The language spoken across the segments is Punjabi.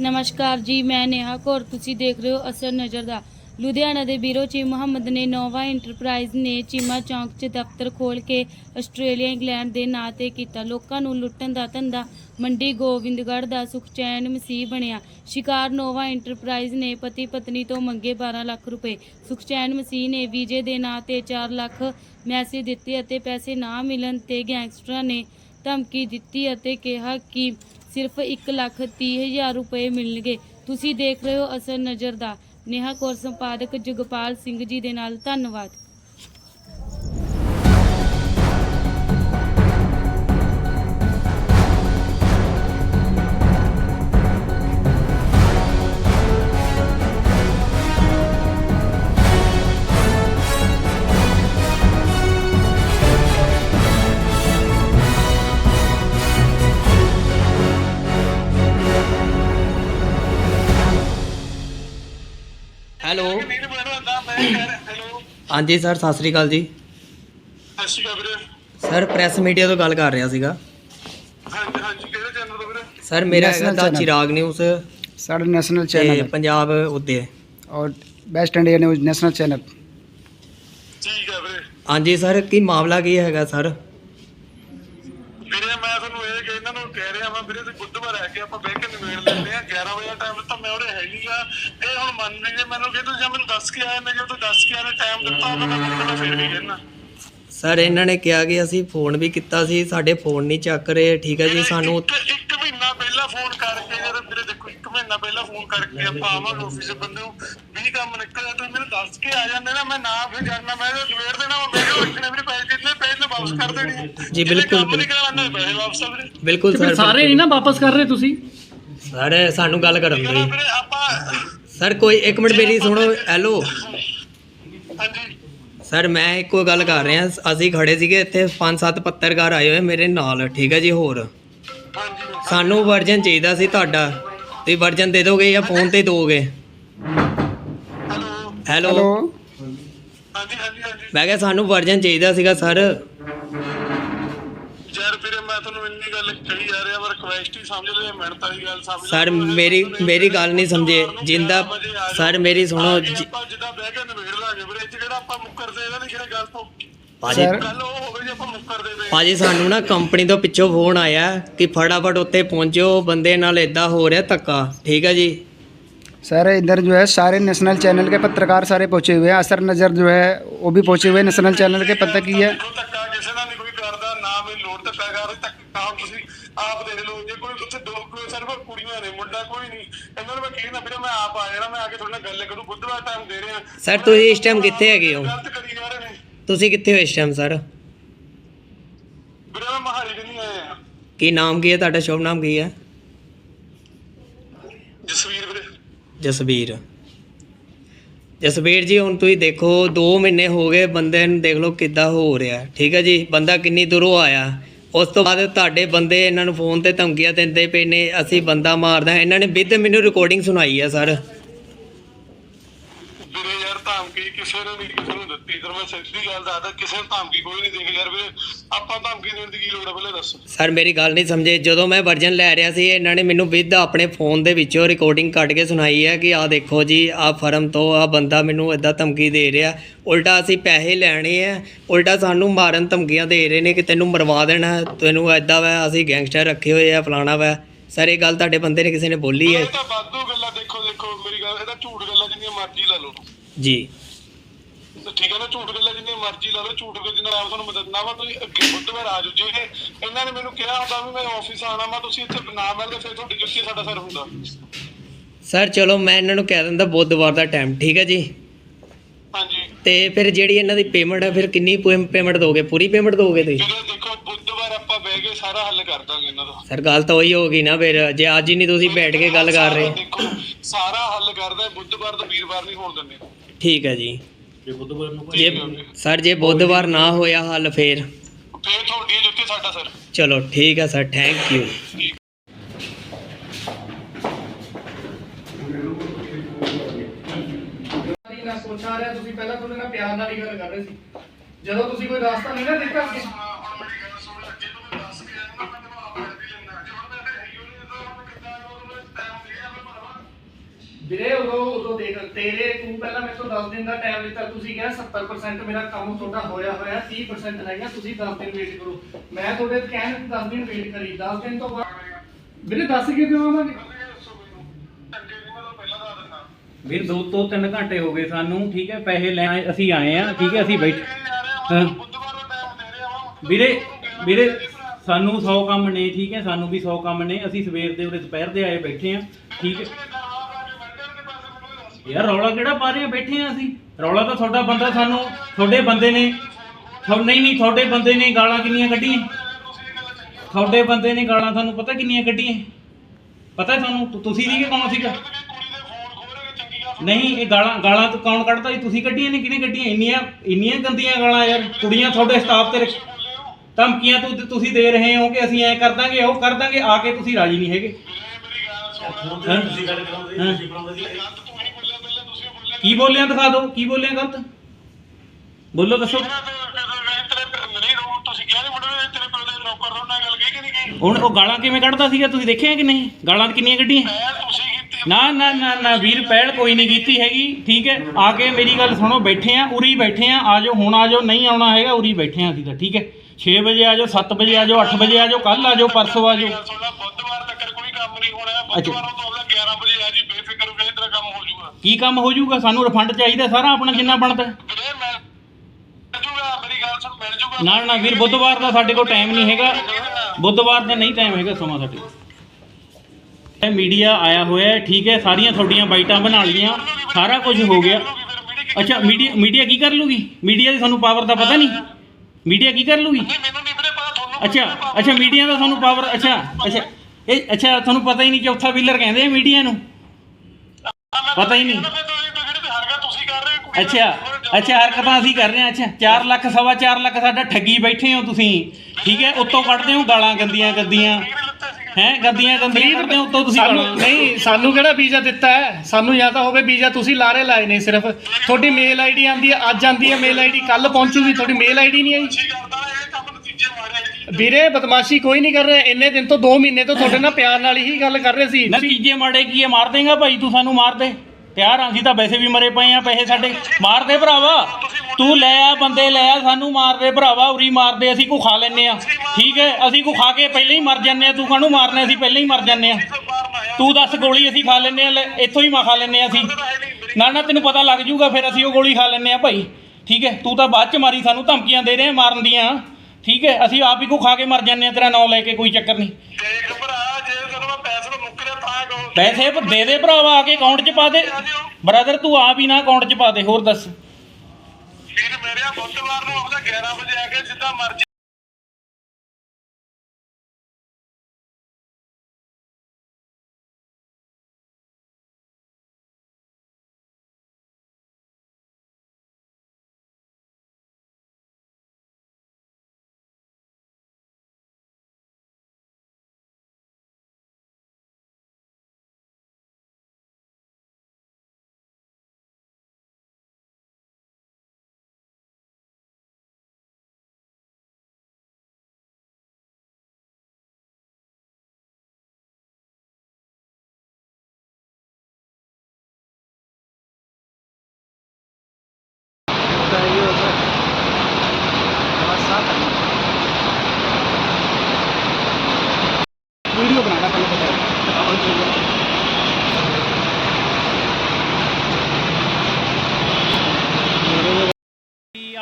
ਨਮਸਕਾਰ ਜੀ, ਮੈਂ ਨੇਹਾ ਕੌਰ। ਤੁਸੀਂ ਦੇਖ ਰਹੇ ਹੋ ਅਸਰ ਨਜ਼ਰ ਦਾ। ਲੁਧਿਆਣਾ ਦੇ ਬੀਰੋ ਚੀ ਮੁਹੰਮਦ ਨੇ ਨੋਵਾ ਇੰਟਰਪ੍ਰਾਈਜ਼ ਨੇ ਚੀਮਾ ਚੌਂਕ 'ਚ ਦਫ਼ਤਰ ਖੋਲ ਕੇ ਆਸਟ੍ਰੇਲੀਆ, ਇੰਗਲੈਂਡ ਦੇ ਨਾਂ ਤੇ ਕੀਤਾ। ਲੋਕਾਂ ਨੂੰ ਲੁੱਟਣ ਦਾ ਧੰਦਾ ਮੰਡੀ ਗੋਬਿੰਦਗੜ੍ਹ ਦਾ ਸੁਖਚੈਨ ਮਸੀਹ ਬਣਿਆ। ਸ਼ਿਕਾਰ ਨੋਵਾ ਇੰਟਰਪ੍ਰਾਈਜ਼ ਨੇ ਪਤੀ ਪਤਨੀ ਤੋਂ ਮੰਗੇ 12 ਲੱਖ ਰੁਪਏ। ਸੁਖਚੈਨ ਮਸੀਹ ਨੇ ਵੀਜੇ ਦੇ ਨਾਂ ਤੇ 4 ਲੱਖ ਮੈਸੇਜ ਦਿੱਤੇ ਅਤੇ ਪੈਸੇ ਨਾ ਮਿਲਣ ਤੇ ਗੈਂਗਸਟਰਾਂ ਨੇ ਧਮਕੀ ਦਿੱਤੀ ਅਤੇ ਕਿਹਾ ਕਿ ਸਿਰਫ 1 ਲੱਖ 30 ਹਜ਼ਾਰ ਰੁਪਏ ਮਿਲਣਗੇ। ਤੁਸੀਂ ਦੇਖ ਰਹੇ ਹੋ ਅਸਰ ਨਜ਼ਰ ਦਾ। ਨੇਹਾ ਕੌਰ, ਸੰਪਾਦਕ ਜਗਪਾਲ ਸਿੰਘ ਜੀ ਦੇ ਨਾਲ ਧੰਨਵਾਦ। ਹਾਂਜੀ ਸਰ ਸਤਿ ਸ੍ਰੀ ਅਕਾਲ ਜੀ। ਸਰ ਪ੍ਰੈਸ ਮੀਡੀਆ ਤੋਂ ਗੱਲ ਕਰ ਰਿਹਾ ਸੀਗਾ। ਹਾਂਜੀ ਹਾਂਜੀ ਕਿਹੜੇ ਚੈਨਲ ਤੋਂ ਵੀਰੇ? ਸਰ ਮੇਰਾ National ਦਾ ਚਿਰਾਗ ਨਿਊਜ਼ ਸਾਡਾ ਨੈਸ਼ਨਲ ਚੈਨਲ ਪੰਜਾਬ ਉੱਤੇ। ਹੈ ਔਰ best India news national channel ਠੀਕ ਹੈ ਵੀਰੇ। ਹਾਂਜੀ ਸਰ ਕੀ ਮਾਮਲਾ ਕੀ ਹੈਗਾ ਸਰ? ਵੀਰੇ ਮੈਂ ਤੁਹਾਨੂੰ ਇਹ ਕਿ ਇਹਨਾਂ ਨੂੰ ਕਹਿ ਰਿਹਾ ਵਾਂ ਵੀਰੇ ਤੇ ਬੁੱਧਵਾਰ ਆ ਕੇ ਆਪਾਂ ਬਹਿ ਕੇ ਨਿਬੇੜ ਲੈਂਦੇ ਆ 11 ਵਜੇ ਟਾਈਮ ਤਾਂ ਮੈਂ ਉਰੇ ਹੈਗੀ ਆ। ਹੁਣ ਮੰਨ ਲਈਏ ਮੈਨੂੰ ਕਿ ਤੁਸੀਂ ਮੈਨੂੰ ਦੱਸ ਕੇ ਆਏ ਮੈਂ ਜੇ ਤੂੰ ਦੱਸ ਕੇ ਆਏ ਟਾਈਮ ਦਿੱਤਾ ਤਾਂ ਮੈਂ ਤੁਹਾਨੂੰ ਫੇਰ ਵੀ ਕਹਿਣਾ ਸਰ ਇਹਨਾਂ ਨੇ ਕਿਹਾ ਕਿ ਅਸੀਂ ਫੋਨ ਵੀ ਕੀਤਾ ਸੀ ਸਾਡੇ ਫੋਨ ਨਹੀਂ ਚੱਕ ਰਹੇ ਠੀਕ ਹੈ ਜੀ ਸਾਨੂੰ ਇੱਕ ਇੱਕ ਮਹੀਨਾ ਪਹਿਲਾਂ ਫੋਨ ਕਰਕੇ ਯਾਰ ਵੀਰੇ ਦੇਖੋ ਇੱਕ ਮਹੀਨਾ ਪਹਿਲਾਂ ਫੋਨ ਕਰਕੇ ਆਪਾਂ ਆਵਾਂਗੇ ਆਫਿਸ ਬੰਦੇ ਨੂੰ ਵੀ ਕੰਮ ਨਿਕਲਿਆ ਤੁਸੀਂ ਮੈਨੂੰ ਦੱਸ ਕੇ ਆ ਜਾਂਦੇ ਨਾ ਮੈਂ ਨਾ ਫਿਰ ਜਾਣਾ ਮੈਂ ਤਾਂ ਸਵੇਰ ਦੇ ਨਾ ਮੇਰੇ ਰੱਖਣੇ ਵੀਰੇ ਪੈਸੇ ਜਿੰਨੇ ਪੈਸੇ ਨੇ ਵਾਪਸ ਕਰ ਦੇਣੇ ਜੀ, ਬਿਲਕੁਲ, ਪੈਸੇ ਵਾਪਸ ਆ ਵੀਰੇ ਬਿਲਕੁਲ ਤੇ ਸਰ ਸਾਰੇ ਨਹੀਂ ਨਾ ਵਾਪਸ ਕਰ ਰਹੇ ਤੁਸੀਂ? ਸਰ ਸਾਨੂੰ ਗੱਲ ਕਰਨ ਨਾ ਦਿਓ ਵੀਰੇ ਆਪਾਂ ਸਰ ਕੋਈ ਇੱਕ ਮਿੰਟ ਮੇਰੀ ਸੁਣੋ ਹੈਲੋ। ਹਾਂਜੀ। ਸਰ ਮੈਂ ਇੱਕੋ ਗੱਲ ਕਰ ਰਿਹਾ ਅਸੀਂ ਖੜੇ ਸੀਗੇ ਇੱਥੇ ਪੰਜ ਸੱਤ ਪੱਤਰਕਾਰ ਆਏ ਹੋਏ ਮੇਰੇ ਨਾਲ ਠੀਕ ਹੈ ਜੀ ਹੋਰ? ਹਾਂਜੀ ਸਾਨੂੰ ਵਰਜਨ ਚਾਹੀਦਾ ਸੀ ਤੁਹਾਡਾ ਤੁਸੀਂ ਵਰਜਨ ਦੇ ਦੋਗੇ ਜਾਂ ਫੋਨ ਤੇ ਦੋਗੇ? ਹੈਲੋ। ਹੈਲੋ। हेलो ਹਾਂਜੀ ਹਾਂਜੀ ਹਾਂਜੀ। ਮੈਂ ਕਿਹਾ ਸਾਨੂੰ ਵਰਜਨ ਚਾਹੀਦਾ ਸੀਗਾ ਸਰ। ਯਾਰ ਵੀਰੇ ਮੈਂ ਤੁਹਾਨੂੰ ਇੰਨੀ ਗੱਲ ਕਹੀ ਜਾ ਰਿਹਾ ਪਰ ਰਿਕਵੈਸਟ ਹੀ ਸਮਝ ਲਓ ਇਹ ਮਿਹਨਤ ਵਾਲੀ ਗੱਲ ਸਮਝ ਲਓ ਸਰ ਮੇਰੀ ਮੇਰੀ ਗੱਲ ਨਹੀਂ ਸਮਝੇ ਜਿੰਦਾ ਸਰ ਮੇਰੀ ਸੁਣੋ ਅੱਜ ਜੀ- ਆਪਾਂ ਜਿੱਦਾਂ ਬਹਿ ਕੇ ਨਿਬੇੜ ਲਾਂਗੇ ਵੀਰੇ ਇੱਥੇ ਕਿਹੜਾ ਆਪਾਂ ਮੁੱਕਰਦੇ ਇਹਦਾ ਨਹੀਂ ਕਿਹੜੇ ਗੱਲ ਤੋਂ ਭਾਜੀ ਸਰ ਗੱਲ ਉਹ ਹੋਵੇ ਜੇ ਆਪਾਂ ਮੁੱਕਰਦੇ ਪਏ ਭਾਜੀ ਸਾਨੂੰ ਨਾ ਕੰਪਨੀ ਤੋਂ ਪਿੱਛੋਂ ਫੋਨ ਆਇਆ ਕਿ ਫਟਾਫਟ ਉੱਤੇ ਪਹੁੰਚੋ ਬੰਦੇ ਨਾਲ ਇਦਾਂ ਹੋ ਰਿਹਾ ਧੱਕਾ ਠੀਕ ਹੈ ਜੀ सर इधर जो है सारे नेशनल चैनल के पत्रकार सारे पहुंचे हुए हैं असर नज़र जो है वो भी पहुंचे हुए हैं नेशनल चैनल के पता की है ਆਪ ਦੇਖ ਲਓ ਜੇ ਕੋਈ ਉੱਥੇ ਦੋ ਕੋਈ ਸਿਰਫ ਕੁੜੀਆਂ ਨੇ ਮੁੰਡਾ ਕੋਈ ਨਹੀਂ। ਇਹਨਾਂ ਨੂੰ ਮੈਂ ਕਹਿੰਦਾ ਵੀਰੇ ਮੈਂ ਆਪ ਆ ਜਾਣਾ ਮੈਂ ਆ ਕੇ ਤੁਹਾਡੇ ਨਾਲ ਗੱਲ ਕਰੂੰ ਬੁੱਧਵਾਰ ਟਾਈਮ ਦੇ ਰਿਹਾ। ਸਰ ਤੁਸੀਂ ਇਸ ਟਾਈਮ ਕਿੱਥੇ ਹੈਗੇ ਹੋ? ਗਲਤ ਕਰੀ ਜਾ ਰਹੇ ਨੇ। ਤੁਸੀਂ ਕਿੱਥੇ ਹੋ ਇਸ ਟਾਈਮ ਸਰ ਵੀਰੇ ਮੈਂ ਮਹਾਰੀ ਦੇ ਨਹੀਂ ਆਇਆ। ਕੀ ਨਾਮ ਕੀ ਹੈ? ਤੁਹਾਡਾ ਸ਼ੁਭ ਨਾਮ ਕੀ ਹੈ? ਜਸਵੀਰ ਵੀਰੇ। ਜਸਬੀਰ ਜਸਬੀਰ ਜੀ ਹੁਣ ਤੁਸੀਂ ਦੇਖੋ 2 ਮਹੀਨੇ ਹੋ ਗਏ ਬੰਦੇ ਨੂੰ ਦੇਖ ਲਓ ਕਿੱਦਾਂ ਹੋ ਰਿਹਾ। ਠੀਕ ਹੈ ਜੀ? ਬੰਦਾ ਕਿੰਨੀ ਦੂਰੋਂ ਆਇਆ। ਉਸ ਤੋਂ ਬਾਅਦ ਤੁਹਾਡੇ ਬੰਦੇ ਇਹਨਾਂ ਨੂੰ ਫੋਨ ਤੇ ਧਮਕੀਆਂ ਦਿੰਦੇ ਪਏ ਨੇ, ਅਸੀਂ ਬੰਦਾ ਮਾਰਦਾ। ਇਹਨਾਂ ਨੇ ਵਿਦ ਮੈਨੂੰ ਰਿਕਾਰਡਿੰਗ ਸੁਣਾਈ ਆ, ਸਰ ਵੀਰੇ ਯਾਰ ਧਮਕੀ ਕਿਸੇ ਨੇ ਨਹੀਂ ਕਿਸੇ ਨੂੰ ਦਿੱਤੀ। ਤੇ ਮੈਂ ਸਿੱਧੀ ਗੱਲ ਦੱਸਦਾ ਕਿਸੇ ਨੂੰ ਧਮਕੀ ਕੋਈ ਨਹੀਂ ਦੇਣੀ। ਯਾਰ ਵੀਰੇ ਆਪਾਂ ਧਮਕੀ ਦੇਣ ਦੀ ਕੀ ਲੋੜ ਹੈ ਪਹਿਲੇ ਦੱਸ। ਸਰ ਮੇਰੀ ਗੱਲ ਨਹੀਂ ਸਮਝੇ। ਜਦੋਂ ਮੈਂ ਵਰਜਨ ਲੈ ਰਿਹਾ ਸੀ ਇਹਨਾਂ ਨੇ ਮੈਨੂੰ ਵਿਦ ਆਪਣੇ ਫੋਨ ਦੇ ਵਿੱਚੋਂ ਰਿਕਾਰਡਿੰਗ ਕੱਢ ਕੇ ਸੁਣਾਈ ਹੈ ਕਿ ਆਹ ਦੇਖੋ ਜੀ ਆਹ ਫਰਮ ਤੋਂ ਆਹ ਬੰਦਾ ਮੈਨੂੰ ਇਦਾਂ ਧਮਕੀ ਦੇ ਰਿਹਾ। ਉਲਟਾ ਅਸੀਂ ਪੈਸੇ ਲੈਣੇ ਆ। ਉਲਟਾ ਸਾਨੂੰ ਮਾਰਨ ਧਮਕੀਆਂ ਦੇ ਰਹੇ ਨੇ ਕਿ ਤੈਨੂੰ ਮਰਵਾ ਦੇਣਾ। ਤੈਨੂੰ ਐਦਾਂ ਵਾ ਅਸੀਂ ਗੈਂਗਸਟਰ ਰੱਖੇ ਹੋਏ ਆ ਫਲਾਣਾ ਵਾ। ਸਰ ਇਹ ਗੱਲ ਤੁਹਾਡੇ ਬੰਦੇ ਨੇ ਕਿਸੇ ਨੇ ਬੋਲੀ ਹੈ? ਇਹ ਤਾਂ ਵਾਧੂ ਗੱਲਾਂ ਦੇਖੋ ਦੇਖੋ ਮੇਰੀ ਗੱਲ ਇਹ ਤਾਂ ਝੂਠ ਗੱਲਾਂ ਜਿੰਨੀਆਂ ਮਰਜ਼ੀ ਲਾ ਲਓ। ਜੀ। ਠੀਕ ਹੈ ਨਾ ਝੂਠ ਗੱਲਾਂ ਜਿੰਨੀਆਂ ਮਰਜ਼ੀ ਲਾ ਲਓ ਝੂਠ ਗੱਲਾਂ ਜਿੰਨਾ ਆਪ ਤੁਹਾਨੂੰ ਮੈਂ ਦੱਸਣਾ ਵਾ ਤੁਸੀਂ ਅੱਗੇ ਬੁੱਧਵਾਰ ਆ ਜਾਓ ਜੇ ਇਹ- ਇਹਨਾਂ ਨੇ ਮੈਨੂੰ ਕਿਹਾ ਹੁੰਦਾ ਵੀ ਮੈਂ ਆਫਿਸ ਆਣਾ ਵਾ ਤੁਸੀਂ ਇੱਥੇ ਨਾ ਮਿਲਦੇ ਫਿਰ ਤੁਹਾਡੀ ਜੁੱਤੀ ਸਾਡਾ ਸਰ ਹੁੰਦਾ। ਸਰ ਚਲੋ ਮੈਂ ਇਹਨਾਂ ਨੂੰ ਕਹਿ ਦਿੰਦਾ ਬੁੱਧਵਾਰ ਦਾ ਟਾਈਮ ਠੀਕ ਹੈ ਜੀ? ਹਾਂਜੀ। ਤੇ ਫਿਰ ਜਿਹੜੀ ਇਹਨਾਂ ਦੀ ਪੇਮੈਂਟ ਹੈ ਫਿਰ ਕਿੰਨੀ ਪੇਮੈਂਟ ਦੋਗੇ? ਪੂਰੀ ਪੇਮੈਂਟ ਦੋਗੇ ਤੁਸੀਂ? ਦੇਖੋ ਬੁੱਧਵਾਰ ਆਪਾਂ ਬਹਿ ਕੇ ਸਾਰਾ ਹੱਲ ਕਰ ਦਾਂਗੇ ਇਹਨਾਂ ਦਾ। ਸਰ ਗੱਲ ਤਾਂ ਉਹੀ ਹੋਗੀ ਨਾ ਫਿਰ ਜੇ ਅੱਜ ਹੀ ਨਹੀਂ ਤੁਸੀਂ ਬੈਠ ਕੇ ਗੱਲ ਕਰ ਰਹੇ। ਦੇਖੋ ਸਾਰਾ ਹੱਲ ਕਰਦਾ ਬੁੱਧਵਾਰ ਤੋਂ ਵੀਰਵਾਰ ਨਹੀਂ ਹੋਣ ਦਿੰਦੇ। ਠੀਕ ਹੈ ਜੀ। ਜੇ। ਸਰ ਜੇ ਬੁੱਧਵਾਰ ਨਾ ਹੋਇਆ ਹੱਲ ਫੇਰ। ਫਿਰ ਤੁਹਾਡੀ ਜੁੱਤੀ ਸਾਡਾ ਸਰ ਚਲੋ ਠੀਕ ਹੈ ਸਰ ਥੈਂਕ ਯੂ ਸੋਚਾ ਰਿਹਾ ਤੁਸੀਂ ਪਹਿਲਾਂ ਤੁਹਾਡੇ ਨਾਲ ਪਿਆਰ ਨਾਲ ਹੀ ਗੱਲ ਕਰ ਰਹੇ ਸੀ। ਜਦੋਂ ਤੁਸੀਂ ਕੋਈ ਰਾਸਤਾ ਨਹੀਂ ਨਾ ਦੇਖਿਆ ਵੀਰੇ, ਉਦੋਂ ਉਦੋਂ ਦੇਖ, ਤੇਰੇ ਤੂੰ ਪਹਿਲਾਂ ਮੇਰੇ ਤੋਂ 10 ਦਿਨ ਦਾ ਟਾਈਮ ਲਿੱਤਾ। ਤੁਸੀਂ ਕਿਹਾ 70% ਮੇਰਾ ਕੰਮ ਤੁਹਾਡਾ ਹੋਇਆ ਹੋਇਆ 30% ਰਹਿ ਗਿਆ ਤੁਸੀਂ 10 ਦਿਨ ਵੇਟ ਕਰੋ। ਮੈਂ ਤੁਹਾਡੇ ਕਹਿਣ ਤੇ 10 ਦਿਨ ਵੇਟ ਕਰੀ 10 ਦਿਨ ਤੋਂ ਬਾਅਦ ਵੀਰੇ, ਦੱਸ ਕੇ ਦੇਵਾਂਗੇ ਚੰਗੇ ਜੀ ਵੀਰ, ਦੋ ਤੋਂ ਤਿੰਨ ਘੰਟੇ ਹੋ ਗਏ ਸਾਨੂੰ, ਠੀਕ ਹੈ, ਪੈਸੇ ਲੈ ਅਸੀਂ ਆਏ ਆ ਠੀਕ ਹੈ, ਅਸੀਂ ਬੈਠ ਆ ਵੀਰੇ ਵੀਰੇ, ਸਾਨੂੰ 100 ਕੰਮ ਨੇ, ਠੀਕ ਹੈ, ਸਾਨੂੰ ਵੀ 100 ਕੰਮ ਨੇ, ਅਸੀਂ ਸਵੇਰ ਦੇ ਉਰੇ, ਦੁਪਹਿਰ ਦੇ ਆਏ ਬੈਠੇ ਆ ਠੀਕ ਹੈ। ਯਾਰ ਰੌਲਾ ਕਿਹੜਾ ਪਾ ਰਹੇ ਆ? ਬੈਠੇ ਆ ਅਸੀਂ। ਰੌਲਾ ਤਾਂ ਤੁਹਾਡਾ ਬੰਦਾ ਸਾਨੂੰ ਤੁਹਾਡੇ ਬੰਦੇ ਨੇ ਥੋ- ਨਹੀਂ ਨਹੀਂ ਤੁਹਾਡੇ ਬੰਦੇ ਨੇ ਗਾਲਾਂ ਕਿੰਨੀਆਂ ਕੱਢੀਆਂ? ਤੁਹਾਡੇ ਬੰਦੇ ਨੇ ਗਾਲਾਂ ਤੁਹਾਨੂੰ ਪਤਾ ਕਿੰਨੀਆਂ ਕੱਢੀਆਂ? ਪਤਾ ਤੁਹਾਨੂੰ? ਤੁ- ਤੁਸੀਂ ਸੀਗੇ ਕੌਣ ਸੀਗਾ? ਨਹੀਂ ਇਹ ਗਾਲਾਂ ਗਾਲਾਂ ਤਾਂ ਕੌਣ ਕੱਢਦਾ ਜੀ? ਤੁਸੀਂ ਕੱਢੀਆਂ ਨੇ ਕਿਹਨੇ ਕੱਢੀਆਂ? ਇੰਨੀਆਂ ਇੰਨੀਆਂ ਗੰਦੀਆਂ ਗਾਲਾਂ ਯਾਰ ਕੁੜੀਆਂ ਤੁਹਾਡੇ ਸਟਾਫ ਤੇ ਰੱਖ- ਧਮਕੀਆਂ ਤੁ- ਤੁਸੀਂ ਦੇ ਰਹੇ ਹੋ ਕਿ ਅਸੀਂ ਐ ਕਰ ਦਾਂਗੇ ਉਹ ਕਰ ਦਾਂਗੇ ਆ ਕੇ ਤੁਸੀਂ ਰਾਜੀ ਨਹੀਂ ਹੈਗੇ। ਕੀ ਬੋਲਿਆ ਦਿਖਾ ਦਿਓ ਕੀ ਬੋਲਿਆ ਗਲਤ? ਬੋਲੋ ਦੱਸੋ। ਹੁਣ ਉਹ ਗਾਲਾਂ ਕਿਵੇਂ ਕੱਢਦਾ ਸੀਗਾ ਤੁਸੀਂ ਦੇਖਿਆ ਕਿ ਨਹੀਂ? ਗਾਲਾਂ ਕਿੰਨੀਆਂ ਕੱਢੀਆਂ? ਨਾ ਨਾ ਨਾ ਨਾ ਵੀਰ ਪਹਿਲ ਕੋਈ ਨਹੀਂ ਕੀਤੀ ਹੈਗੀ ਠੀਕ ਹੈ? ਆ ਕੇ ਮੇਰੀ ਗੱਲ ਸੁਣੋ ਬੈਠੇ ਆ ਉਰੀ ਬੈਠੇ ਆ ਜਾਓ ਹੁਣ ਆ ਜਾਓ ਨਹੀਂ ਆਉਣਾ ਹੈਗਾ ਉਰੀ ਬੈਠੇ ਆ ਅਸੀਂ ਤਾਂ ਠੀਕ ਹੈ? 6 ਵਜੇ ਆ ਜਾਓ 7 ਵਜੇ ਆ ਜਾਓ 8 ਵਜੇ ਆ ਜਾਓ ਕੱਲ ਆ ਜਾਓ ਪਰਸੋਂ ਆ ਜਾਓ। ਬੁੱਧਵਾਰ ਤੱਕ ਕੋਈ ਕੰਮ ਨਹੀਂ ਹੋਣਾ ਬੁੱਧਵਾਰ ਨੂੰ ਤਾਂ 11 ਵਜੇ ਆ ਜੀ ਬੇਫਿਕਰ ਹੋ ਕੇ ਹੋ ਕੀ ਕੰਮ ਹੋ ਜਾਊਗਾ ਸਾਨੂੰ ਰਿਫੰਡ ਚਾਹੀਦਾ ਸਾਰਾ ਆਪਣਾ ਜਿੰਨਾ ਬਣਦਾ। ਵੀਰੇ ਮੈਂ ਮਿਲ ਜੂਗਾ ਮੇਰੀ ਗੱਲ ਸੁਣ ਮਿਲ ਜੂਗਾ ਨਾ ਨਾ ਵੀਰ ਬੁੱਧਵਾਰ ਦਾ ਸਾਡੇ ਕੋਲ ਟਾਈਮ ਨਹੀਂ ਹੈਗਾ। ਬੁੱਧਵਾਰ ਦਾ ਨਹੀਂ ਟਾਈਮ ਹੈਗਾ ਸਮਾਂ ਸਾਡੇ ਕੋਲ। ਇਹ ਮੀਡੀਆ ਆਇਆ ਹੋਇਆ ਹੈ ਠੀਕ ਹੈ ਸਾਰੀਆਂ ਤੁਹਾਡੀਆਂ ਬਾਈਟਾਂ ਬਣਾ ਲਈਆਂ ਸਾਰਾ ਕੁਝ ਹੋ ਗਿਆ। ਅੱਛਾ ਮੀਡੀਆ ਮੀਡੀਆ ਕੀ ਕਰ ਲੂਗੀ ਮੀਡੀਆ ਦੀ ਤੁਹਾਨੂੰ ਪਾਵਰ ਦਾ ਪਤਾ ਨਹੀਂ। ਮੀਡੀਆ ਕੀ ਕਰ ਲੂਗੀ ਮੈਨੂੰ ਨਹੀਂ ਵੀਰੇ ਪਤਾ ਤੁਹਾਨੂੰ ਅੱਛਾ ਅੱਛਾ ਮੀਡੀਆ ਦਾ ਤੁਹਾਨੂੰ ਪਾਵਰ ਅੱਛਾ ਅੱਛਾ ਇਹ ਅੱਛਾ ਤੁਹਾਨੂੰ ਪਤਾ ਹੀ ਨਹੀਂ ਚੌਥਾ ਵੀਲਰ ਕਹਿੰਦੇ ਆ ਮੀਡੀਆ ਨੂੰ। ਪਤਾ ਹੀ ਨਹੀਂ। ਤੁਸੀਂ ਕਰ ਰਹੇ ਹੋ ਅੱਛਾ ਅੱਛਾ ਹਰਕਤਾਂ ਅਸੀਂ ਕਰ ਰਹੇ ਹਾਂ। ਅੱਛਾ 4 ਲੱਖ ਸਵਾ 4 ਲੱਖ ਸਾਡਾ ਠੱਗੀ ਬੈਠੇ ਹੋ ਤੁਸੀਂ। ਠੀਕ ਹੈ ਉੱਤੋਂ ਕੱਢਦੇ ਹੋ ਗਾਲਾਂ ਗੰਦੀਆਂ ਗੰਦੀਆਂ। ਹੈ ਗੰਦੀਆਂ ਗੰਦੀਆਂ ਕੱਢਦੇ ਹੋ ਉੱਤੋਂ ਤੁਸੀਂ ਸਾਨੂੰ ਗਾਲਾਂ ਨਹੀਂ ਸਾਨੂੰ ਕਿਹੜਾ ਵੀਜ਼ਾ ਦਿੱਤਾ ਹੈ? ਸਾਨੂੰ ਜਾਂ ਤਾਂ ਹੋਵੇ ਵੀਜ਼ਾ ਤੁਸੀਂ ਲਾਰੇ ਲਾਏ ਨੇ ਸਿਰਫ। ਤੁਹਾਡੀ ਮੇਲ ਆਈਡੀ ਆਂਦੀ ਹੈ ਅੱਜ ਆਂਦੀ ਹੈ ਮੇਲ ਆਈਡੀ ਕੱਲ ਪਹੁੰਚੂਗੀ ਤੁਹਾਡੀ ਮੇਲ ਆਈਡੀ ਨਹੀਂ ਆਈ ਕਰਦਾ ਇਹ ਕੰਮ ਨਤੀਜੇ ਮਾਰਿਆ ਜੀ ਵੀਰੇ ਬਦਮਾਸ਼ੀ ਕੋਈ ਨਹੀਂ ਕਰ ਰਿਹਾ। ਇੰਨੇ ਦਿਨ ਤੋਂ 2 ਮਹੀਨੇ ਤੋਂ ਤੁਹਾਡੇ ਨਾਲ ਪਿਆਰ ਨਾਲ ਹੀ ਗੱਲ ਕਰ ਰਹੇ ਸੀ। ਨਤੀਜੇ ਮਾੜੇ ਕੀ ਹੈ ਮਾਰ ਦੇਗਾ ਭਾਈ ਤੂੰ ਸਾਨੂੰ ਮਾਰ ਦੇ। ਤਿਆਰ ਆਂ ਅਸੀਂ ਤਾਂ ਵੈਸੇ ਵੀ ਮਰੇ ਪਏ ਆ ਪੈਸੇ ਸਾਡੇ। ਮਾਰ ਦੇ ਭਰਾਵਾ। ਤੂੰ ਲੈ ਆ ਬੰਦੇ ਲੈ ਆ ਸਾਨੂੰ ਮਾਰ ਦੇ ਭਰਾਵਾ ਉਰੀ ਮਾਰ ਦੇ ਅਸੀਂ ਕੋ ਖਾ ਲੈਨੇ ਆ। ਠੀਕ ਹੈ ਅਸੀਂ ਕੋ ਖਾ ਕੇ ਪਹਿਲਾਂ ਹੀ ਮਰ ਜੰਨੇ ਆ। ਤੂੰ ਕਾਹਨੂੰ ਮਾਰਨਾ ਅਸੀਂ ਪਹਿਲਾਂ ਹੀ ਮਰ ਜੰਨੇ ਆ। ਤੂੰ ਦੱਸ ਗੋਲੀ ਅਸੀਂ ਖਾ ਲੈਨੇ ਆ ਲੈ, ਇੱਥੋਂ ਹੀ ਮਾ ਖਾ ਲੈਨੇ ਆ ਅਸੀਂ। ਨਾ ਨਾ ਤੈਨੂੰ ਪਤਾ ਲੱਗ ਜੂਗਾ ਫਿਰ ਅਸੀਂ ਉਹ ਗੋਲੀ ਖਾ ਲੈਨੇ ਆ ਭਾਈ। ਠੀਕ ਹੈ ਤੂੰ ਤਾਂ ਬਾਅਦ ਚ ਮਾਰੀ ਸਾਨੂੰ ਧਮਕੀਆਂ ਦੇ ਰਹੇ ਆ ਮਾਰਨ ਦੀਆਂ। ਠੀਕ ਹੈ ਅਸੀਂ ਆਪ ਹੀ ਕੋ ਖਾ ਕੇ ਮਰ ਜੰਨੇ ਆ ਤੇਰਾ ਨਾਂ ਲੈ ਕੇ ਕੋਈ ਚੱਕਰ ਨਹੀਂ। ਦੇਖ ਭਰਾ ਜੇ ਤੈਨੂੰ ਮੈਂ ਪੈਸੇ ਤਾਂ ਕਹੋ। ਪੈਸੇ ਪ- ਦੇ ਦੇ ਭਰਾਵਾ ਆ ਕੇ ਅਕਾਊਂਟ 'ਚ ਪਾ ਦੇ। ਬ੍ਰਦਰ ਤੂੰ ਆਪ ਹੀ ਨਾ ਅਕਾਊਂਟ 'ਚ ਪਾ ਦੇ ਹੋਰ ਦੱਸ। ਫਿਰ ਮੇਰੇ ਬੁੱਧਵਾਰ ਨੂੰ ਆਪਦਾ 11 ਵਜੇ ਆ ਕੇ ਜਿੱਦਾਂ ਮਰਜ਼ੀ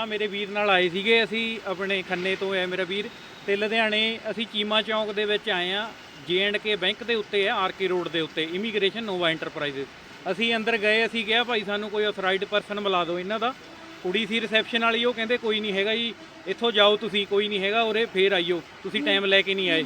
ਆ ਮੇਰੇ ਵੀਰ ਨਾਲ ਆਏ ਸੀਗੇ, ਅਸੀਂ ਆਪਣੇ ਖੰਨੇ ਤੋਂ ਹੈ ਮੇਰਾ ਵੀਰ ਤੇ ਲੁਧਿਆਣੇ ਅਸੀਂ ਚੀਮਾ ਚੌਂਕ ਦੇ ਵਿੱਚ ਆਏ ਆ ਕੇ ਬੈਂਕ ਦੇ ਉੱਤੇ ਹੈ ਆਰਕੇ ਰੋਡ ਦੇ ਉੱਤੇ ਇਮੀਗ੍ਰੇਸ਼ਨ ਨੋਵਾ ਐਂਟਰਪ੍ਰਾਈਜ਼ਸ ਅਸੀਂ ਅੰਦਰ ਗਏ, ਅਸੀਂ ਕਿਹਾ ਭਾਈ ਸਾਨੂੰ ਕੋਈ ਅਥੋਰਾਈਜ਼ਡ ਪਰਸਨ ਮਿਲਾ ਦਿਓ ਇਹਨਾਂ ਦਾ। ਕੁੜੀ ਸੀ ਰਿਸੈਪਸ਼ਨ ਵਾਲੀ, ਉਹ ਕਹਿੰਦੇ ਕੋਈ ਨਹੀਂ ਹੈਗਾ ਜੀ, ਇੱਥੋਂ ਜਾਓ ਤੁਸੀਂ, ਕੋਈ ਨਹੀਂ ਹੈਗਾ, ਉਰੇ ਫੇਰ ਆਈਓ, ਤੁਸੀਂ ਟਾਈਮ ਲੈ ਕੇ ਨਹੀਂ ਆਏ।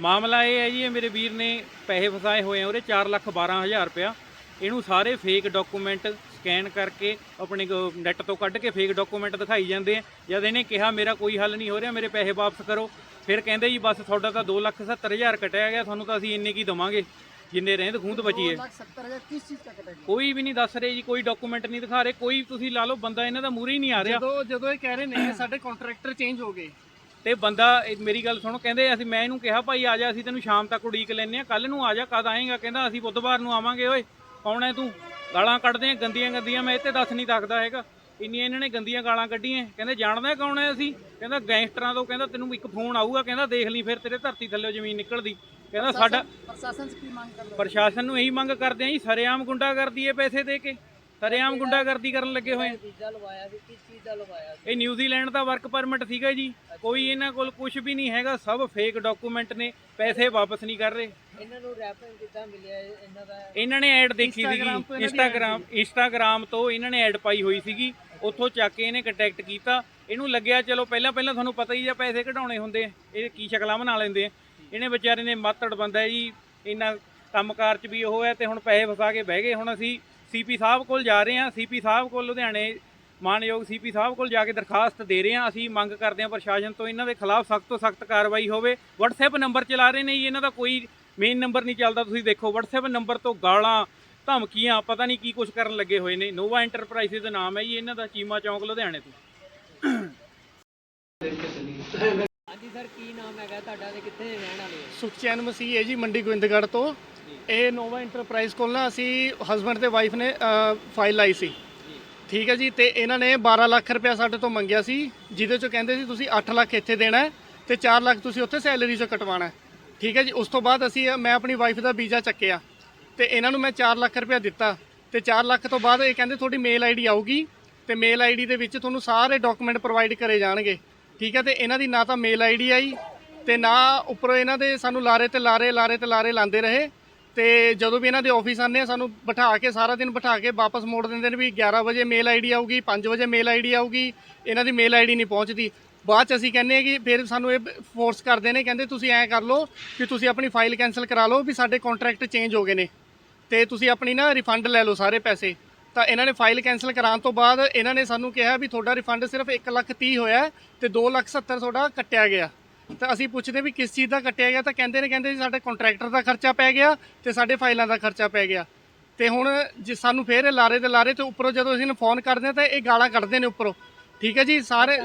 ਮਾਮਲਾ ਇਹ ਹੈ ਜੀ, ਇਹ ਮੇਰੇ ਵੀਰ ਨੇ ਪੈਸੇ ਫਸਾਏ ਹੋਏ ਆ ਉਹਦੇ 4 ਲੱਖ 12 ਹਜ਼ਾਰ ਰੁਪਇਆ। ਇਹਨੂੰ ਸਾਰੇ ਫੇਕ ਡਾਕੂਮੈਂਟ ਸਕੈਨ ਕਰਕੇ ਆਪਣੇ ਨੈਟ ਤੋਂ ਕੱਢ ਕੇ ਫੇਕ ਡਾਕੂਮੈਂਟ ਦਿਖਾਈ ਜਾਂਦੇ ਆ। ਜਦ ਇਹਨੇ ਕਿਹਾ ਮੇਰਾ ਕੋਈ ਹੱਲ ਨਹੀਂ ਹੋ ਰਿਹਾ ਮੇਰੇ ਪੈਸੇ ਵਾਪਸ ਕਰੋ। ਫਿਰ ਕਹਿੰਦੇ ਜੀ ਬਸ ਤੁਹਾਡਾ ਤਾਂ 2 ਲੱਖ 70 ਹਜ਼ਾਰ ਕਟਿਆ ਗਿਆ ਤੁਹਾਨੂੰ ਤਾਂ ਅਸੀਂ ਇੰਨੇ ਕੀ ਦਵਾਂਗੇ? ਜਿੰਨੇ ਰਹਿੰਦ ਖੂੰਦ ਬਚੀ ਹੈ। ਕੋਈ ਵੀ ਨਹੀਂ ਦੱਸ ਰਹੇ ਜੀ ਕੋਈ ਡਾਕੂਮੈਂਟ ਨਹੀਂ ਦਿਖਾ ਰਹੇ ਕੋਈ ਤੁਸੀਂ ਲਾ ਲਓ ਬੰਦਾ ਇਹਨਾਂ ਦਾ ਮੂਰੇ ਹੀ ਨਹੀਂ ਆ ਰਿਹਾ। ਜਦੋਂ ਜਦੋਂ ਇਹ ਕਹਿ ਰਹੇ ਨੇ ਸਾਡੇ ਕੰਟਰੈਕਟਰ ਚੇਂਜ ਹੋ ਗਏ। ਤੇ ਬੰਦਾ ਮੇਰੀ ਗੱਲ ਸੁਣੋ ਕਹਿੰਦੇ ਅਸੀਂ ਮੈਂ ਇਹਨੂੰ ਕਿਹਾ ਭਾਈ ਆ ਜਾ ਅਸੀਂ ਤੈਨੂੰ ਸ਼ਾਮ ਤੱਕ ਉਡੀਕ ਲੈਨੇ ਆ ਕੱਲ ਨੂੰ ਆ ਜਾ ਕਦ ਆਏਗਾ? ਕਹਿੰਦਾ ਅਸੀਂ ਬੁੱਧਵਾਰ ਨੂੰ ਆਵਾਂਗੇ ਓਏ। ਕੌਣ ਹੈ ਤੂੰ? ਗਾਲਾਂ ਕੱਢਦੇ ਆ ਗੰਦੀਆਂ ਗੰਦੀਆਂ ਮੈਂ ਇੱਥੇ ਦੱਸ ਨਹੀਂ ਸਕਦਾ ਹੈਗਾ। ਇੰਨੀਆਂ ਇਹਨਾਂ ਨੇ ਗੰਦੀਆਂ ਗਾਲਾਂ ਕੱਢੀਆਂ। ਕਹਿੰਦੇ ਜਾਣਦਾ ਕੌਣ ਹੈ ਅਸੀਂ? ਕਹਿੰਦਾ ਗੈਂਗਸਟਰਾਂ ਤੋਂ। ਕਹਿੰਦਾ ਤੈਨੂੰ ਇੱਕ ਫੋਨ ਆਊਗਾ। ਕਹਿੰਦਾ ਦੇਖ ਲਈ ਫਿਰ ਤੇਰੇ ਧਰਤੀ ਥੱਲੇ ਜ਼ਮੀਨ ਨਿਕਲਦੀ। ਕਹਿੰਦਾ ਸਾਡਾ ਪ੍ਰਸ਼ਾਸਨ ਕੀ ਮੰਗ ਕਰਦੇ ਪ੍ਰਸ਼ਾਸਨ ਨੂੰ ਇਹੀ ਮੰਗ ਕਰਦੇ ਆ ਜੀ ਸਰਿਆਮ ਗੁੰਡਾ ਕਰਦੀ ਏ ਪੈਸੇ ਦੇ ਕੇ। ਸਰੇਆਮ ਗੁੰਡਾਗਰਦੀ ਕਰਨ ਲੱਗੇ ਹੋਏ। ਆ ਵੀਜ਼ਾ ਲਵਾਇਆ ਸੀ ਕਿਸ ਚੀਜ਼ ਦਾ ਲਵਾਇਆ ਸੀ? ਇਹ ਨਿਊਜ਼ੀਲੈਂਡ ਦਾ ਵਰਕ ਪਰਮਿਟ ਸੀਗਾ ਜੀ। ਕੋਈ ਇਹਨਾਂ ਕੋਲ ਕੁਝ ਵੀ ਨਹੀਂ ਹੈਗਾ ਸਭ ਫੇਕ ਡਾਕੂਮੈਂਟ ਨੇ ਪੈਸੇ ਵਾਪਸ ਨਹੀਂ ਕਰ ਰਹੇ। ਇਹਨਾਂ ਨੂੰ ਰੈਫਰੈਂਸ ਕਿੱਦਾਂ ਮਿਲਿਆ ਇਹ- ਇਹਨਾਂ ਦਾ? ਇਹਨਾਂ ਨੇ ਐਡ ਦੇਖੀ ਸੀਗੀ Instagram ਤੋਂ ਇਹਨਾਂ ਦੀ ਇੰਸਟਾਗ੍ਰਾਮ ਇੰਸਟਾਗ੍ਰਾਮ ਤੋਂ ਇਹਨਾਂ ਨੇ ਐਡ ਪਾਈ ਹੋਈ ਸੀਗੀ। ਉੱਥੋਂ ਚੱਕ ਕੇ ਇਹਨੇ ਕੰਟੈਕਟ ਕੀਤਾ। ਇਹਨੂੰ ਲੱਗਿਆ ਚਲੋ ਪਹਿਲਾਂ ਪਹਿਲਾਂ ਤੁਹਾਨੂੰ ਪਤਾ ਹੀ ਆ ਪੈਸੇ ਕਢਾਉਣੇ ਹੁੰਦੇ ਆ। ਇਹ ਕੀ ਸ਼ਕਲਾਂ ਬਣਾ ਲੈਂਦੇ ਆ। ਇਹਨੇ ਵਿਚਾਰੇ ਨੇ ਮਾਤੜ ਬੰਦਾ ਹੈ ਜੀ। ਇਹਨਾਂ ਕੰਮਕਾਰ 'ਚ ਵੀ ਉਹ ਹੈ ਤੇ ਹੁਣ ਪੈਸੇ ਫਸਾ ਕੇ ਬਹਿ ਗਏ ਹੁਣ ਅਸੀਂ। ਸੀਪੀ ਸਾਹਿਬ ਕੋਲ ਜਾ ਰਹੇ ਹਾਂ। ਸੀਪੀ ਸਾਹਿਬ ਕੋਲ ਲੁਧਿਆਣੇ ਮਾਨਯੋਗ ਸੀਪੀ ਸਾਹਿਬ ਕੋਲ ਜਾ ਕੇ ਦਰਖਾਸਤ ਦੇ ਰਹੇ ਹਾਂ। ਅਸੀਂ ਮੰਗ ਕਰਦੇ ਹਾਂ ਪ੍ਰਸ਼ਾਸਨ ਤੋਂ ਇਹਨਾਂ ਦੇ ਖਿਲਾਫ ਸਖਤ ਤੋਂ ਸਖਤ ਕਾਰਵਾਈ ਹੋਵੇ। WhatsApp ਨੰਬਰ ਚਲਾ ਰਹੇ ਨੇ ਜੀ ਇਹਨਾਂ ਦਾ ਕੋਈ ਮੇਨ ਨੰਬਰ ਨਹੀਂ ਚੱਲਦਾ। ਤੁਸੀਂ ਦੇਖੋ WhatsApp ਨੰਬਰ ਤੋਂ ਗਾਲਾਂ ਧਮਕੀਆਂ ਪਤਾ ਨਹੀਂ ਕੀ ਕੁਝ ਕਰਨ ਲੱਗੇ ਹੋਏ ਨੇ। ਨੋਵਾ ਐਂਟਰਪ੍ਰਾਈਜ਼ਸ ਦਾ ਨਾਮ ਹੈ ਜੀ ਇਹਨਾਂ ਦਾ ਚੀਮਾ ਚੌਂਕ ਲੁਧਿਆਣੇ ਤੋਂ। ਹਾਂਜੀ ਸਰ ਕੀ ਨਾਮ ਹੈਗਾ? ਤੁਹਾਡਾ ਤੇ ਕਿੱਥੇ ਰਹਿਣ ਵਾਲੇ ਹੋ? ਸੁਖਚੈਨ ਮਸੀਹ ਹੈ ਜੀ ਮੰਡੀ ਗੋਬਿੰਦਗੜ੍ਹ ਤੋਂ। ਇਹ ਨੋਵਾ ਇੰਟਰਪ੍ਰਾਈਜ਼ ਕੋਲ ਨਾ ਅਸੀਂ ਹਸਬੰਡ ਤੇ ਵਾਈਫ ਨੇ ਫਾਈਲ ਲਾਈ ਸੀ। ਠੀਕ ਹੈ ਜੀ, ਤੇ ਇਹਨਾਂ ਨੇ 12 ਲੱਖ ਰੁਪਇਆ ਸਾਡੇ ਤੋਂ ਮੰਗਿਆ ਸੀ, ਜਿਹਦੇ ਚੋਂ ਕਹਿੰਦੇ ਸੀ, ਤੁਸੀਂ 8 ਲੱਖ ਇੱਥੇ ਦੇਣਾ ਹੈ ਤੇ 4 ਲੱਖ ਤੁਸੀਂ ਉੱਥੇ ਸੈਲਰੀ ਚੋਂ ਕਟਵਾਉਣਾ ਠੀਕ ਹੈ ਜੀ, ਉਸ ਤੋਂ ਬਾਅਦ ਅਸੀਂ, ਮੈਂ ਆਪਣੀ ਵਾਈਫ ਦਾ ਵੀਜ਼ਾ ਚੱਕਿਆ। ਤੇ ਇਹਨਾਂ ਨੂੰ ਮੈਂ 4 ਲੱਖ ਰੁਪਇਆ ਦਿੱਤਾ। ਤੇ 4 ਲੱਖ ਤੋਂ ਬਾਅਦ ਇਹ ਕਹਿੰਦੇ, ਤੁਹਾਡੀ ਮੇਲ ਆਈਡੀ ਆਊਗੀ ਤੇ ਮੇਲ ਆਈਡੀ ਦੇ ਵਿੱਚ ਤੁਹਾਨੂੰ ਸਾਰੇ ਡਾਕੂਮੈਂਟ ਪ੍ਰੋਵਾਈਡ ਕਰੇ ਜਾਣਗੇ। ਠੀਕ ਹੈ, ਤੇ ਇਹਨਾਂ ਦੀ ਨਾ ਤਾਂ ਮੇਲ ਆਈਡੀ ਆਈ ਤੇ ਨਾ ਉੱਪਰੋਂ ਇਹਨਾਂ ਦੇ ਸਾਨੂੰ ਲਾਰੇ ਤੇ ਲਾਰੇ ਲਾਰੇ ਤੇ ਲਾਰੇ ਲਾਉਂਦੇ ਰਹੇ। ਤੇ ਜਦੋਂ ਵੀ ਇਹਨਾਂ ਦੇ ਆਫਿਸ ਆਉਂਦੇ ਆ, ਸਾਨੂੰ ਬਿਠਾ ਕੇ ਸਾਰਾ ਦਿਨ ਬਿਠਾ ਕੇ ਵਾਪਸ ਮੋੜ ਦਿੰਦੇ ਨੇ ਵੀ 11 ਵਜੇ ਮੇਲ ਆਈਡੀ ਆਊਗੀ 5 ਵਜੇ ਮੇਲ ਆਈਡੀ ਆਊਗੀ, ਇਹਨਾਂ ਦੀ ਮੇਲ ਆਈਡੀ ਨਹੀਂ ਪਹੁੰਚਦੀ। ਬਾਅਦ ਚ ਅਸੀਂ ਕਹਿੰਦੇ ਆ ਕਿ ਫਿਰ ਸਾਨੂੰ ਇਹ ਫੋਰਸ ਕਰਦੇ ਨੇ, ਕਹਿੰਦੇ ਤੁਸੀਂ ਐਂ ਕਰ ਲਓ ਕਿ ਤੁਸੀਂ ਆਪਣੀ ਫਾਈਲ ਕੈਨਸਲ ਕਰਾ ਲਓ ਵੀ ਸਾਡੇ ਕੰਟਰੈਕਟ ਚੇਂਜ ਹੋ ਗਏ ਨੇ। ਤੇ ਤੁਸੀਂ ਆਪਣੀ ਨਾ ਰਿਫੰਡ ਲੈ ਲਓ ਸਾਰੇ ਪੈਸੇ। ਤਾਂ ਇਹਨਾਂ ਨੇ ਫਾਈਲ ਕੈਨਸਲ ਕਰਾਉਣ ਤੋਂ ਬਾਅਦ ਇਹਨਾਂ ਨੇ ਸਾਨੂੰ ਕਿਹਾ ਵੀ ਤੁਹਾਡਾ ਰਿਫੰਡ ਸਿਰਫ 1 ਲੱਖ 30 ਹੋਇਆ ਹੈ ਤੇ 2 ਲੱਖ 70 ਤੁਹਾਡਾ ਕੱਟਿਆ ਗਿਆ। ਤਾਂ ਅਸੀਂ ਪੁੱਛਦੇ ਵੀ ਕਿਸ ਚੀਜ਼ ਦਾ ਕੱਟਿਆ ਗਿਆ, ਤਾਂ ਕਹਿੰਦੇ ਨੇ, ਕਹਿੰਦੇ ਜੀ ਸਾਡੇ ਕੰਟਰੈਕਟਰ ਦਾ ਖਰਚਾ ਪੈ ਗਿਆ ਤੇ ਸਾਡੇ ਫਾਈਲਾਂ ਦਾ ਖਰਚਾ ਪੈ ਗਿਆ। ਤੇ ਹੁਣ ਜੇ ਸਾਨੂੰ ਫੇਰ ਇਹ ਲਾਰੇ ਦੇ ਲਾਰੇ ਤੇ ਉੱਪਰੋਂ ਜਦੋਂ ਅਸੀਂ ਫੋਨ ਕਰਦੇ ਹਾਂ ਤਾਂ ਇਹ ਗਾਲਾਂ ਕੱਢਦੇ ਨੇ ਉੱਪਰੋਂ। ਠੀਕ ਹੈ ਜੀ, ਸਾਰੇ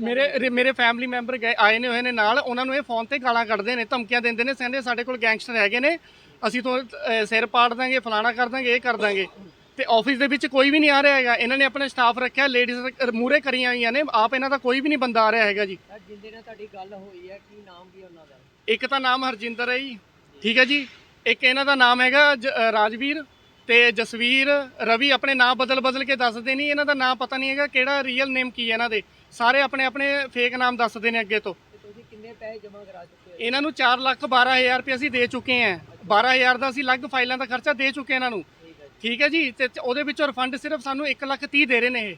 ਮੇਰੇ ਮੇਰੇ ਫੈਮਿਲੀ ਮੈਂਬਰ ਗਏ, ਆਏ ਨੇ, ਹੋਏ ਨੇ ਨਾਲ, ਉਹਨਾਂ ਨੂੰ ਇਹ ਫੋਨ ਤੇ ਗਾਲਾਂ ਕੱਢਦੇ ਨੇ, ਧਮਕੀਆਂ ਦਿੰਦੇ ਨੇ, ਕਹਿੰਦੇ ਸਾਡੇ ਕੋਲ ਗੈਂਗਸਟਰ ਹੈਗੇ ਨੇ, ਅਸੀਂ ਤੋਂ ਸਿਰ ਪਾੜ ਦਾਂਗੇ, ਫਲਾਣਾ ਕਰ ਦਾਂਗੇ, ਇਹ ਕਰ ਦਾਂਗੇ। ਤੇ ਆਫਿਸ ਦੇ ਵਿੱਚ ਕੋਈ ਵੀ ਨਹੀਂ ਆ ਰਿਹਾ ਹੈਗਾ। ਇਹਨਾਂ ਨੇ ਆਪਣਾ ਸਟਾਫ ਰੱਖਿਆ ਲੇਡੀਜ਼ ਮੂਰੇ ਕਰੀਆਂ ਹੋਈਆਂ ਨੇ, ਆਪ ਇਹਨਾਂ ਦਾ ਕੋਈ ਵੀ ਨਹੀਂ ਬੰਦਾ ਆ ਰਿਹਾ ਹੈਗਾ ਜੀ। ਜਿੰਦੇ ਨਾਲ ਤੁਹਾਡੀ ਗੱਲ ਹੋਈ ਹੈ ਕੀ ਨਾਮ ਕੀ ਉਹਨਾਂ ਦਾ? ਇੱਕ ਤਾਂ ਨਾਮ ਹਰਜਿੰਦਰ ਹੈ ਜੀ ਠੀਕ ਹੈ ਜੀ। ਇੱਕ ਇਹਨਾਂ ਦਾ ਨਾਮ ਹੈਗਾ ਜ- ਅ, ਰਾਜਵੀਰ ਤੇ ਜਸਵੀਰ ਰਵੀ ਆਪਣੇ ਨਾਮ ਬਦਲ ਬਦਲ ਕੇ ਦੱਸਦੇ ਨਹੀਂ ਇਹਨਾਂ ਦਾ ਨਾਮ ਪਤਾ ਨਹੀਂ ਹੈਗਾ ਕਿਹੜਾ ਰੀਅਲ ਨੇਮ ਕੀ ਹੈ ਇਹਨਾਂ ਦੇ। ਸਾਰੇ ਆਪਣੇ ਆਪਣੇ ਫੇਕ ਨਾਮ ਦੱਸਦੇ ਨੇ ਅੱਗੇ ਤੋਂ। ਤੇ ਤੁਸੀਂ ਕਿੰਨੇ ਪੈਸੇ ਜਮ੍ਹਾਂ ਕਰਾ ਚੁੱਕੇ ਹੋ? ਇਹਨਾਂ ਨੂੰ 4 ਲੱਖ 12000 ਰੁਪਏ ਅਸੀਂ ਦੇ ਚੁੱਕੇ ਹਾਂ। 12000 ਦਾ ਅਸੀਂ ਅਲੱਗ ਫਾਈਲਾਂ ਦਾ ਖਰਚਾ ਦੇ ਚੁੱਕੇ ਇਹਨਾਂ ਨੂੰ। ਠੀਕ ਹੈ ਜੀ। ਤੇ ਉਹਦੇ ਵਿੱਚੋਂ ਰਿਫੰਡ ਸਿਰਫ ਸਾਨੂੰ 1 ਲੱਖ 30 ਦੇ ਰਹੇ ਨੇ ਇਹ।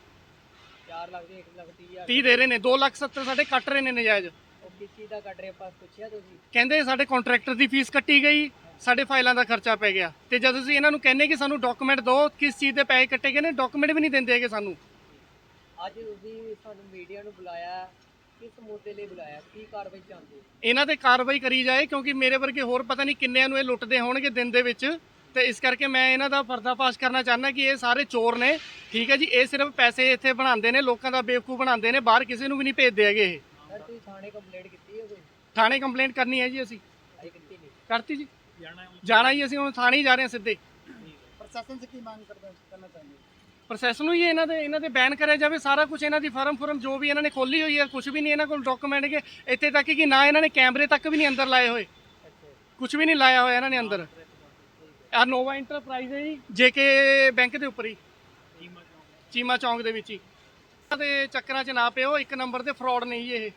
4 ਲੱਖ ਦੇ 1 ਲੱਖ 30 ਹਜ਼ਾਰ। 30 ਦੇ ਰਹੇ ਨੇ 2 ਲੱਖ 70 ਸਾਡੇ ਕੱਟ ਰਹੇ ਨੇ ਨਜਾਇਜ਼। ਉਹ ਕਿਸ ਚੀਜ਼ ਦਾ ਕੱਟ ਰਹੇ ਆਪਾਂ ਪੁੱਛਿਆ ਤੁਸੀਂ? ਕਹਿੰਦੇ ਸਾਡੇ ਕੰਟਰੈਕਟਰ ਦੀ ਫੀਸ ਕੱਟੀ ਗਈ ਸਾਡੇ ਫਾਈਲਾਂ ਦਾ ਖਰਚਾ ਪੈ ਗਿਆ। ਤੇ ਜਦੋਂ ਅਸੀਂ ਇਹਨਾਂ ਨੂੰ ਕਹਿੰਨੇ ਕਿ ਸਾਨੂੰ ਡਾਕੂਮੈਂਟ ਦਿਓ ਕਿਸ ਚੀਜ਼ ਦੇ ਪੈਸੇ ਕੱਟੇ ਗਏ ਨੇ ਡਾਕੂਮੈਂਟ ਵੀ ਨਹੀਂ ਦਿੰਦੇ ਹੈਗੇ ਸਾਨੂੰ। ਅੱਜ ਤੁਸੀਂ ਸਾਨੂੰ ਮੀਡੀਆ ਨੂੰ ਬੁਲਾਇਆ। ਕਿਸ ਮੁੱਦੇ ਲਈ ਬੁਲਾਇਆ? ਕੀ ਕਾਰਵਾਈ ਚਾਹੁੰਦੇ ਇਹਨਾਂ ਤੇ ਕਾਰਵਾਈ ਕਰੀ ਜਾਏ ਕਿਉਂਕਿ ਮੇਰੇ ਵਰਗੇ ਹੋਰ ਪਤਾ ਨਹੀਂ ਕਿੰਨਿਆਂ ਨੂੰ ਇਹ ਲੁੱਟਦੇ ਹੋਣਗੇ ਦਿਨ ਦੇ ਵਿੱਚ। ਤੇ ਇਸ ਕਰਕੇ ਮੈਂ ਇਹਨਾਂ ਦਾ ਪਰਦਾਫਾਸ਼ ਕਰਨਾ ਚਾਹੁੰਦਾ ਕਿ ਇਹ ਸਾਰੇ ਚੋਰ ਨੇ ਠੀਕ ਹੈ ਜੀ ਇਹ ਸਿਰਫ ਪੈਸੇ ਇੱਥੇ ਬਣਾਉਂਦੇ ਨੇ ਲੋਕਾਂ ਦਾ ਬੇਵਕੂਫ ਬਣਾਉਂਦੇ ਨੇ ਬਾਹਰ ਕਿਸੇ ਨੂੰ ਵੀ ਨਹੀਂ ਭੇਜਦੇ ਹੈਗੇ ਇਹ। ਸਰ ਤੁਸੀਂ ਥਾਣੇ ਕੰਪਲੇਂਟ ਕੀਤੀ ਹੈ ਕੋਈ? ਥਾਣੇ ਕੰਪਲੇਂਟ ਕਰਨੀ ਹੈ ਜੀ ਅਸੀਂ। ਕਰਤੀ ਜੀ। ਜਾਣਾ ਹੀ ਅਸੀਂ ਹੁਣ ਥਾਣੇ ਹੀ ਜਾ ਰਹੇ ਹਾਂ ਸਿੱਧੇ। ਪ੍ਰਸ਼ਾਸਨ ਸੇ ਕੀ ਮੰਗ ਕਰਨਾ ਚਾਹੁੰਦੇ ਪ੍ਰੋਸੈਸ ਨੂੰ ਹੀ ਇਹਨਾਂ ਦੇ ਇਹਨਾਂ ਦੇ ਬੈਨ ਕਰਿਆ ਜਾਵੇ ਸਾਰਾ ਕੁਝ ਇਹਨਾਂ ਦੀ ਫਾਰਮ ਫਰਮ ਜੋ ਵੀ ਇਹਨਾਂ ਨੇ ਖੋਲੀ ਹੋਈ ਹੈ ਕੁਝ ਵੀ ਨਹੀਂ ਇਹਨਾਂ ਕੋਲ ਡਾਕੂਮੈਂਟ ਹੈਗੇ ਇੱਥੇ ਤੱਕ ਕਿ ਨਾ ਇਹਨਾਂ ਨੇ ਕੈਮਰੇ ਤੱਕ ਵੀ ਨਹੀਂ ਅੰਦਰ ਲਾਏ ਹੋਏ। ਕੁਝ ਵੀ ਨਹੀਂ ਲਾਇਆ ਹੋਇਆ ਇਹਨਾਂ ਨੇ ਅੰਦਰ। ਆ ਨੋਵਾ ਇੰਟਰਪ੍ਰਾਈਜ਼ ਹੈ ਜੀ, ਜੇਕੇ ਬੈਂਕ ਦੇ ਉੱਪਰ ਹੀ। ਚੀਮਾ ਚੌਂਕ ਦੇ ਵਿੱਚ ਹੀ। ਇਹਨਾਂ ਚੱਕਰਾਂ 'ਚ ਨਾ ਪਿਓ, ਇੱਕ ਨੰਬਰ ਦੇ ਫਰਾਡ ਨਹੀਂ ਇਹ।